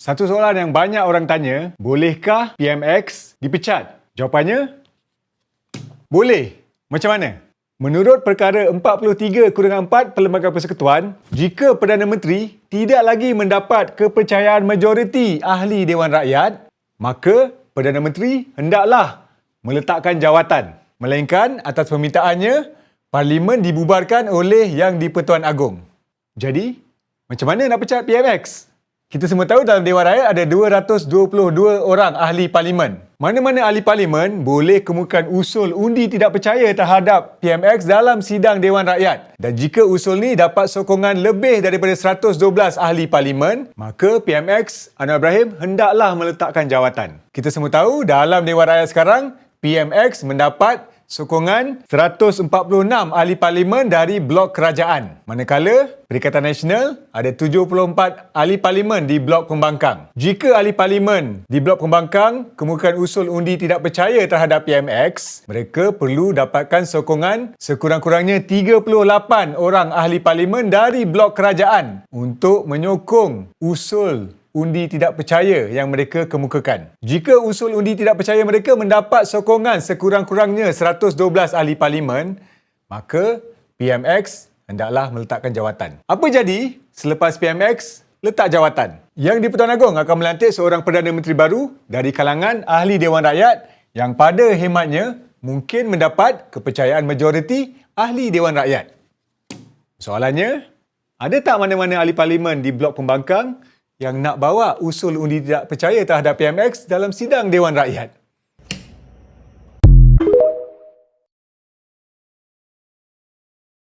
Satu soalan yang banyak orang tanya, bolehkah PMX dipecat? Jawapannya, boleh. Macam mana? Menurut perkara 43 kurungan 4 Perlembagaan Persekutuan, jika Perdana Menteri tidak lagi mendapat kepercayaan majoriti ahli Dewan Rakyat, maka Perdana Menteri hendaklah meletakkan jawatan. Melainkan atas permintaannya, Parlimen dibubarkan oleh Yang di-Pertuan Agong. Jadi, macam mana nak pecat PMX? Kita semua tahu dalam Dewan Rakyat ada 222 orang ahli parlimen. Mana-mana ahli parlimen boleh kemukakan usul undi tidak percaya terhadap PMX dalam sidang Dewan Rakyat. Dan jika usul ni dapat sokongan lebih daripada 112 ahli parlimen, maka PMX Anwar Ibrahim hendaklah meletakkan jawatan. Kita semua tahu dalam Dewan Rakyat sekarang, PMX mendapat sokongan 146 ahli parlimen dari blok kerajaan. Manakala Perikatan Nasional ada 74 ahli parlimen di blok pembangkang. Jika ahli parlimen di blok pembangkang kemukakan usul undi tidak percaya terhadap PMX, mereka perlu dapatkan sokongan sekurang-kurangnya 38 orang ahli parlimen dari blok kerajaan untuk menyokong usul undi tidak percaya yang mereka kemukakan. Jika usul undi tidak percaya mereka mendapat sokongan sekurang-kurangnya 112 ahli parlimen, maka PMX hendaklah meletakkan jawatan. Apa jadi selepas PMX letak jawatan? Yang di-Pertuan Agong akan melantik seorang Perdana Menteri baru dari kalangan ahli Dewan Rakyat yang pada hematnya mungkin mendapat kepercayaan majoriti ahli Dewan Rakyat. Soalannya, ada tak mana-mana ahli parlimen di blok pembangkang yang nak bawa usul undi tidak percaya terhadap PMX dalam sidang Dewan Rakyat.